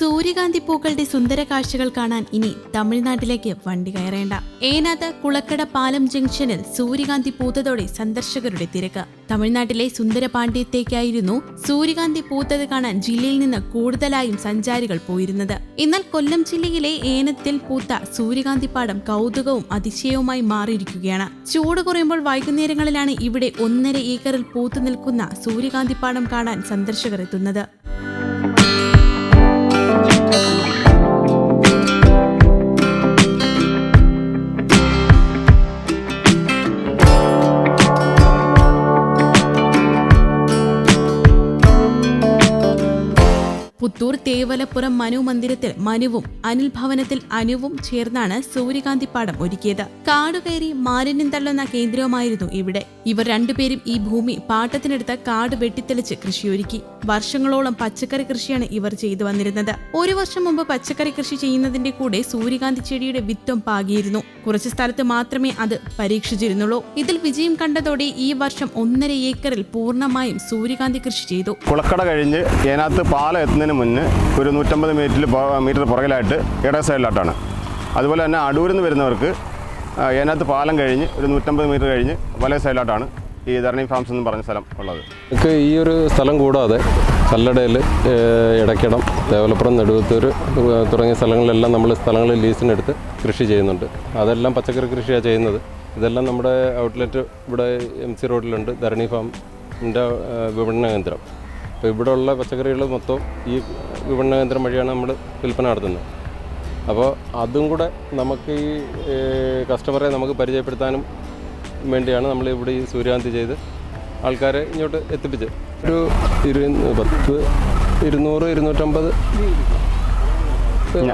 സൂര്യകാന്തി പൂക്കളുടെ സുന്ദര കാഴ്ചകൾ കാണാൻ ഇനി തമിഴ്നാട്ടിലേക്ക് വണ്ടി കയറേണ്ട. ഏനാത്ത് കുളക്കട പാലം ജംഗ്ഷനിൽ സൂര്യകാന്തി പൂത്തതോടെ സന്ദർശകരുടെ തിരക്ക്. തമിഴ്നാട്ടിലെ സുന്ദര പാണ്ഡ്യത്തേക്കായിരുന്നു സൂര്യകാന്തി പൂത്തത് കാണാൻ ജില്ലയിൽ നിന്ന് കൂടുതലായും സഞ്ചാരികൾ പോയിരുന്നത്. എന്നാൽ കൊല്ലം ജില്ലയിലെ ഏനത്തിൽ പൂത്ത സൂര്യകാന്തി പാടം കൗതുകവും അതിശയവുമായി മാറിയിരിക്കുകയാണ്. ചൂട് കുറയുമ്പോൾ വൈകുന്നേരങ്ങളിലാണ് ഇവിടെ ഒന്നര ഏക്കറിൽ പൂത്തു നിൽക്കുന്ന സൂര്യകാന്തി പാടം കാണാൻ സന്ദർശകർ എത്തുന്നത്. പുത്തൂർ തേവലപ്പുറം മനു മന്ദിരത്തിൽ മനുവും അനിൽ ഭവനത്തിൽ അനുവും ചേർന്നാണ് സൂര്യകാന്തി പാടം ഒരുക്കിയത്. കാടുകയറി മാലിന്യം തള്ളുന്ന കേന്ദ്രവുമായിരുന്നു ഇവിടെ. ഇവർ രണ്ടുപേരും ഈ ഭൂമി പാട്ടത്തിനെടുത്ത് കാട് വെട്ടിത്തെളിച്ച് കൃഷിയൊരുക്കി. വർഷങ്ങളോളം പച്ചക്കറി കൃഷിയാണ് ഇവർ ചെയ്തു വന്നിരുന്നത്. ഒരു വർഷം മുമ്പ് പച്ചക്കറി കൃഷി ചെയ്യുന്നതിന്റെ കൂടെ സൂര്യകാന്തി ചെടിയുടെ വിത്തം പാകിയിരുന്നു. കുറച്ച് സ്ഥലത്ത് മാത്രമേ അത് പരീക്ഷിച്ചിരുന്നുള്ളൂ. ഇതിൽ വിജയം കണ്ടതോടെ ഈ വർഷം ഒന്നര ഏക്കറിൽ പൂർണമായും സൂര്യകാന്തി കൃഷി ചെയ്തു. കുളക്കട കഴിഞ്ഞ് ഏനാത്ത് പാലം എത്തുന്നതിന് മുന്നേ ഒരു നൂറ്റമ്പത് മീറ്റർ മീറ്റർ പുറകിലായിട്ട് ഇട സൈഡിലായിട്ടാണ് അതുപോലെ തന്നെ അടൂരിൽ നിന്ന് വരുന്നവർക്ക് ഏനാത്ത് പാലം കഴിഞ്ഞ് ഒരു നൂറ്റമ്പത് മീറ്റർ കഴിഞ്ഞ് വലയ സൈഡിലായിട്ടാണ് ഈ ധരണി ഫാംസ് എന്ന് പറഞ്ഞ സ്ഥലം ഉള്ളത്. നമുക്ക് ഈ ഒരു സ്ഥലം കൂടാതെ കല്ലടയിൽ ഇടയ്ക്കിടം ദേവലപ്പുറം നെടുവത്തൂർ തുടങ്ങിയ സ്ഥലങ്ങളിലെല്ലാം നമ്മൾ സ്ഥലങ്ങൾ ലീസിനെടുത്ത് കൃഷി ചെയ്യുന്നുണ്ട്. അതെല്ലാം പച്ചക്കറി കൃഷിയാണ് ചെയ്യുന്നത്. ഇതെല്ലാം നമ്മുടെ ഔട്ട്ലെറ്റ് ഇവിടെ എം സി റോഡിലുണ്ട് ധരണി ഫാമിന്റെ വിപണന കേന്ദ്രം. അപ്പോൾ ഇവിടെ ഉള്ള പച്ചക്കറികൾ മൊത്തം ഈ വിപണന കേന്ദ്രം വഴിയാണ് നമ്മൾ വിൽപ്പന നടത്തുന്നത്. അപ്പോൾ അതും കൂടെ നമുക്ക് ഈ കസ്റ്റമറെ നമുക്ക് പരിചയപ്പെടുത്താനും വേണ്ടിയാണ് നമ്മൾ ഇവിടെ ഈ സൂര്യകാന്തി ചെയ്ത് ആൾക്കാരെ ഇങ്ങോട്ട് എത്തിപ്പിച്ച് ഒരു ഇരു പത്ത് ഇരുന്നൂറ് ഇരുന്നൂറ്റമ്പത്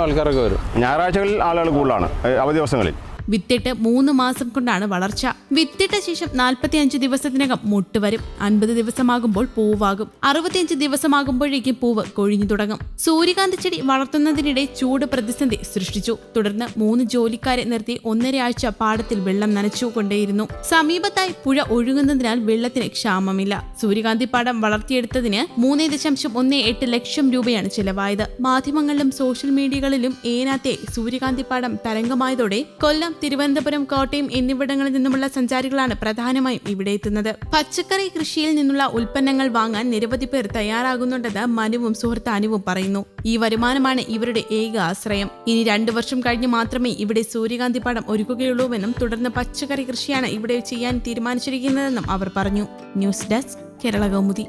ആൾക്കാരൊക്കെ വരും. ഞായറാഴ്ചകളിൽ ആളുകൾ കൂടുതലാണ് അവധി ദിവസങ്ങളിൽ. വിത്തിട്ട് മൂന്ന് മാസം കൊണ്ടാണ് വളർച്ച. വിത്തിട്ട ശേഷം നാൽപ്പത്തിയഞ്ച് ദിവസത്തിനകം മുട്ട് വരും. അൻപത് ദിവസമാകുമ്പോൾ പൂവാകും. അറുപത്തിയഞ്ച് ദിവസമാകുമ്പോഴേക്കും പൂവ് കൊഴിഞ്ഞു തുടങ്ങും. സൂര്യകാന്ത ചെടി വളർത്തുന്നതിനിടെ ചൂട് പ്രതിസന്ധി സൃഷ്ടിച്ചു. തുടർന്ന് മൂന്ന് ജോലിക്കാരെ നിർത്തി ഒന്നരയാഴ്ച പാടത്തിൽ വെള്ളം നനച്ചു കൊണ്ടേയിരുന്നു. സമീപത്തായി പുഴ ഒഴുകുന്നതിനാൽ വെള്ളത്തിന് ക്ഷാമമില്ല. സൂര്യകാന്തി പാടം വളർത്തിയെടുത്തതിന് മൂന്ന് ദശാംശം ഒന്ന് എട്ട് ലക്ഷം രൂപയാണ് ചിലവായത്. മാധ്യമങ്ങളിലും സോഷ്യൽ മീഡിയകളിലും ഏനാത്തെ സൂര്യകാന്തി പാടം തരംഗമായതോടെ കൊല്ലം തിരുവനന്തപുരം കോട്ടയം എന്നിവിടങ്ങളിൽ നിന്നുമുള്ള സഞ്ചാരികളാണ് പ്രധാനമായും ഇവിടെ എത്തുന്നത്. പച്ചക്കറി കൃഷിയിൽ നിന്നുള്ള ഉൽപ്പന്നങ്ങൾ വാങ്ങാൻ നിരവധി പേർ തയ്യാറാകുന്നുണ്ടെന്ന് മനുവും സുഹൃത്താനുവും പറയുന്നു. ഈ വരുമാനമാണ് ഇവരുടെ ഏക ആശ്രയം. ഇനി രണ്ടു വർഷം കഴിഞ്ഞ് മാത്രമേ ഇവിടെ സൂര്യകാന്തി പാടം ഒരുക്കുകയുള്ളൂവെന്നും തുടർന്ന് പച്ചക്കറി കൃഷിയാണ് ഇവിടെ ചെയ്യാൻ തീരുമാനിച്ചിരിക്കുന്നതെന്നും അവർ പറഞ്ഞു. News desk Kerala Kaumudi.